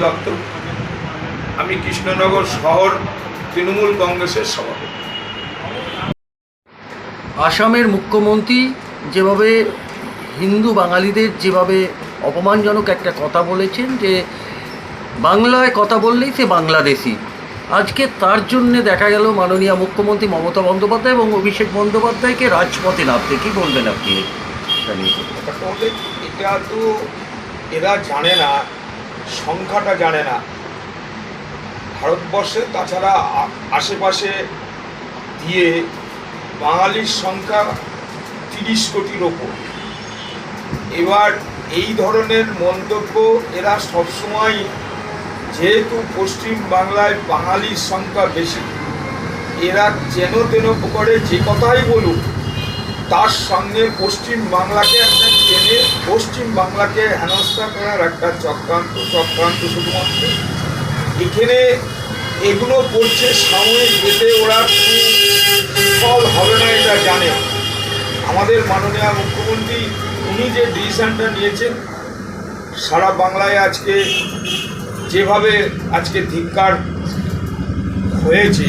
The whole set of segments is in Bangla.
দত্ত। আমি কৃষ্ণনগর শহর তৃণমূল কংগ্রেসের সভাপতি। আসামের মুখ্যমন্ত্রী যেভাবে হিন্দু বাঙালিদের যেভাবে অপমানজনক একটা কথা বলেছেন যে বাংলায় কথা বললেই সে বাংলাদেশি। আজকে তার জন্য দেখা গেল মাননীয় মুখ্যমন্ত্রী মমতা বন্দ্যোপাধ্যায় এবং অভিষেক বন্দ্যোপাধ্যায়কে রাজপথে নামতে। কি বলবেন আপনি? এটা তো এরা জানে না সংখ্যাটা জানে না। ভারতবর্ষে, তাছাড়া আশেপাশে দিয়ে বাঙালির সংখ্যা তিরিশ কোটির ওপর। এবার এই ধরনের মন্তব্য এরা সবসময় যেহেতু পশ্চিম বাংলায় বাঙালির সংখ্যা বেশি, এরা যেন তেন করে যে কথাই বলুক তার সঙ্গে পশ্চিম বাংলাকে একটা টেনে পশ্চিম বাংলাকে হেনস্থা করার একটা চক্রান্ত চক্রান্ত শুধুমাত্র। এখানে এগুলো করছে সাময়িক যেতে ওরা ফল হবে না এটা জানে। আমাদের মাননীয় মুখ্যমন্ত্রী, উনি যে ডিসিশনটা নিয়েছেন, সারা বাংলায় আজকে যেভাবে আজকে ধিক্কার হয়েছে,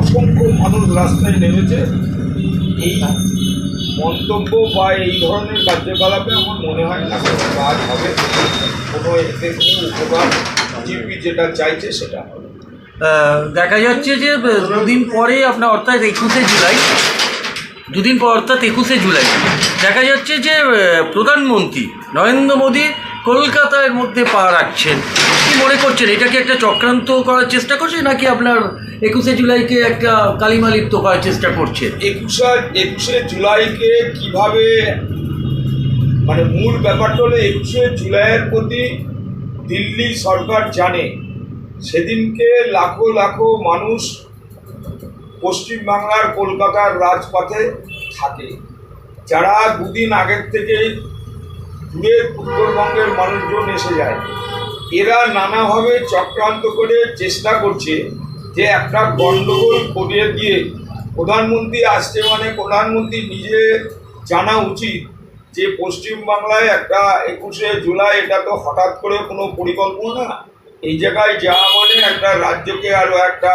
অসংখ্য মানুষ রাস্তায় নেমেছে। এই মন্তব্য বা এই ধরনের কার্যকলাপে আমার মনে হয় না কোনো কাজ হবে। কোনো এতে কোনো উপকার জিপি যেটা চাইছে সেটা দেখা যাচ্ছে যে দুদিন পরে আপনার, অর্থাৎ একুশে জুলাই, দুদিন পর, অর্থাৎ একুশে জুলাই, দেখা যাচ্ছে যে প্রধানমন্ত্রী নরেন্দ্র মোদী কলকাতার মধ্যে পা রাখছেন। মনে করছেন এটা কি একটা চক্রান্ত করার চেষ্টা করছে নাকি আপনার একুশে জুলাইকে একটা কালিমালিপ্ত করার চেষ্টা করছে? একুশে একুশে জুলাইকে কীভাবে মানে মূল ব্যাপারটা হলো একুশে জুলাইয়ের প্রতি দিল্লি সরকার জানে। সেদিনকে লাখো লাখো মানুষ পশ্চিমবাংলার কলকাতার রাজপথে থাকে। যারা দুদিন আগের থেকে দূরের উত্তরবঙ্গের মানুষজন এসে যায়। এরা নানাভাবে চক্রান্ত করে চেষ্টা করছে যে একটা গণ্ডগোল করিয়ে দিয়ে। প্রধানমন্ত্রী আসছে মানে প্রধানমন্ত্রী নিজে জানা উচিত যে পশ্চিমবাংলায় একটা একুশে জুলাই এটা তো হঠাৎ করে কোনো পরিকল্পনা। এই জায়গায় যাওয়া মানে একটা রাজ্যকে আরও একটা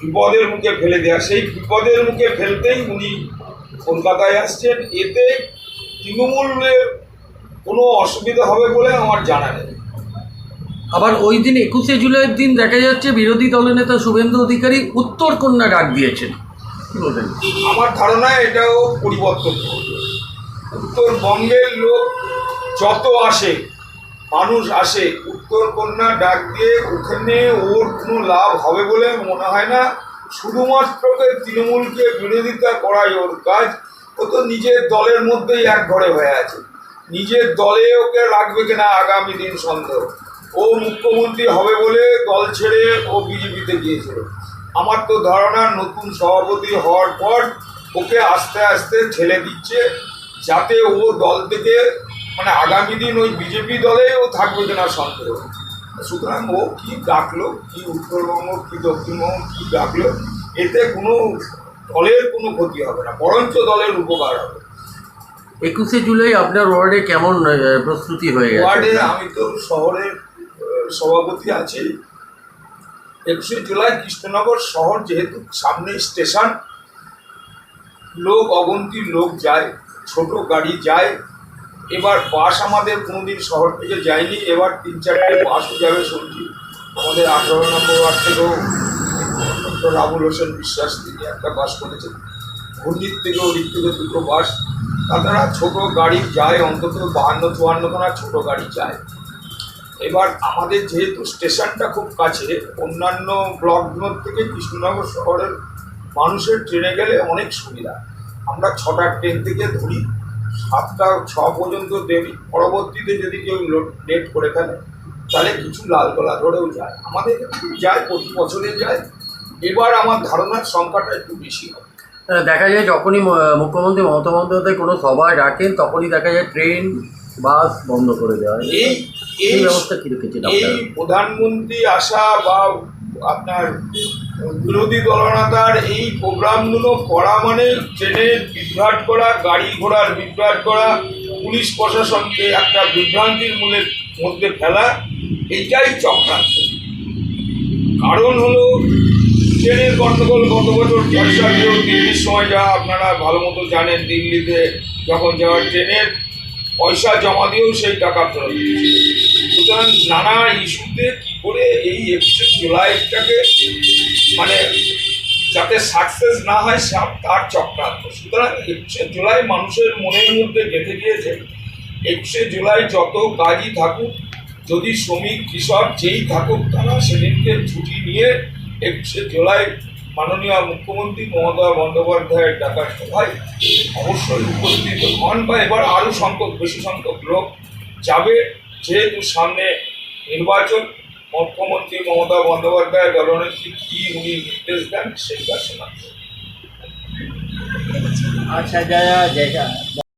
বিপদের মুখে ফেলে দেওয়া সেই বিপদের মুখে ফেলতেই উনি কলকাতায় আসছেন। এতে তৃণমূলের কোনো অসুবিধা হবে বলে আমার জানা নেই। আবার ওই দিন একুশে জুলাইয়ের দিন দেখা যাচ্ছে বিরোধী দলনেতা শুভেন্দু অধিকারী উত্তর কন্যা ডাক দিয়েছেন। আমার ধারণা এটাও পরিবর্তন উত্তরবঙ্গের লোক যত আসে, মানুষ আসে উত্তরকন্যা ডাক দিয়ে ওখানে ওর কোনো লাভ হবে বলে মনে হয় না। শুধুমাত্র তৃণমূলকে বিরোধিতা করাই ওর কাজ। ও তো নিজের দলের মধ্যেই এক ঘরে হয়ে আছে। নিজের দলে ওকে রাখবে কিনা আগামী দিন সন্দেহ। ও মুখ্যমন্ত্রী হবে বলে দল ছেড়ে ও বিজেপিতে গিয়েছিল। আমার তো ধারণা নতুন সভাপতি হওয়ার পর ওকে আস্তে আস্তে ঠেলে দিচ্ছে যাতে ও দল থেকে মানে আগামী দিন ওই বিজেপি দলে ও থাকবে কিনা সন্দেহ। সুতরাং ও কি ডাকলো কি উত্তরবঙ্গ কি দক্ষিণবঙ্গ কি ডাকলো এতে কোনো দলের কোনো ক্ষতি হবে না বরঞ্চ দলের উপকার হবে। একুশে জুলাই আপনার ওয়ার্ডে কেমন প্রস্তুতি হয়ে ওয়ার্ডে আমি তো শহরের সভাপতি আছি। একুশে জুলাই কৃষ্ণনগর শহর যেহেতু সামনে স্টেশন, লোক অগন্তি লোক যায়, ছোট গাড়ি যায়। এবার বাস আমাদের কোনোদিন শহর থেকে যায়নি। এবার তিন চারটে বাসও যাবে শুনছি। আমাদের আঠারো নম্বর ওয়ার্ড থেকেও ডক্টর আবুল হোসেন বিশ্বাস তিনি একটা বাস করেছেন। ঘূর্ণির থেকেও ওদিক থেকে দুটো বাস। তাছাড়া ছোট গাড়ি যায়, অন্তত বাহান্ন, চুয়ান্ন খানা ছোট গাড়ি যায়। এবার আমাদের যেহেতু স্টেশনটা খুব কাছে অন্যান্য ব্লকগুলোর থেকে কৃষ্ণনগর শহরের মানুষের ট্রেনে গেলে অনেক সুবিধা। আমরা ছটার ট্রেন থেকে ধরি সাতটা ছ পর্যন্ত দেরি পরবর্তীতে যদি কেউ লেট করে ফেলে তাহলে কিছু লাল লালগোলা ধরেও যায়। আমাদের যায় প্রতি বছরে যায়। এবার আমার ধারণার সংখ্যাটা একটু বেশি হবে। দেখা যায় যখনই মুখ্যমন্ত্রী মমতা বন্দ্যোপাধ্যায় কোনো সভায় ডাকেন তখনই দেখা যায় ট্রেন বাস বন্ধ করে দেওয়া এই এই ব্যবস্থা কি রেখেছেন এই প্রধানমন্ত্রী আসা বা আপনার বিরোধী দলনেতার এই প্রোগ্রামগুলো করা মানে ট্রেনের বিভ্রাট করা গাড়ি ঘোড়ার বিভ্রাট করা পুলিশ প্রশাসনকে একটা বিভ্রান্তির মূলে মধ্যে ফেলা এইটাই চক্রান্ত। কারণ হলো ট্রেনের গন্ডগোল গত বছর পয়সা দিল্লির সময় যা আপনারা ভালো মতো জানেন দিল্লিতে যখন যাওয়ার ট্রেনের পয়সা জমা দিয়েও সেই টাকা সুতরাং নানা ইস্যুতে কী করে এই একুশে জুলাইটাকে মানে যাতে সাকসেস না হয় তার চক্রান্ত। সুতরাং একুশে জুলাই মানুষের মনের মধ্যে গেঁথে গিয়েছে, একুশে জুলাই যত কাজই থাকুক, যদি শ্রমিক, কৃষক যেই থাকুক তারা সেদিনকে ছুটি নিয়ে একুশে জুলাই মাননীয় মুখ্যমন্ত্রী মমতা বন্দ্যোপাধ্যায়ের ডাকার সভায় অবশ্যই উপস্থিত হন বা এবার আরও সংখ্যক, বেশি সংখ্যক লোক যাবে। যেহেতু সামনে নির্বাচন, মুখ্যমন্ত্রী মমতা বন্দ্যোপাধ্যায় দলনেত্রী কী উনি নির্দেশ দেন, সেই শোনা আচ্ছা যা যেটা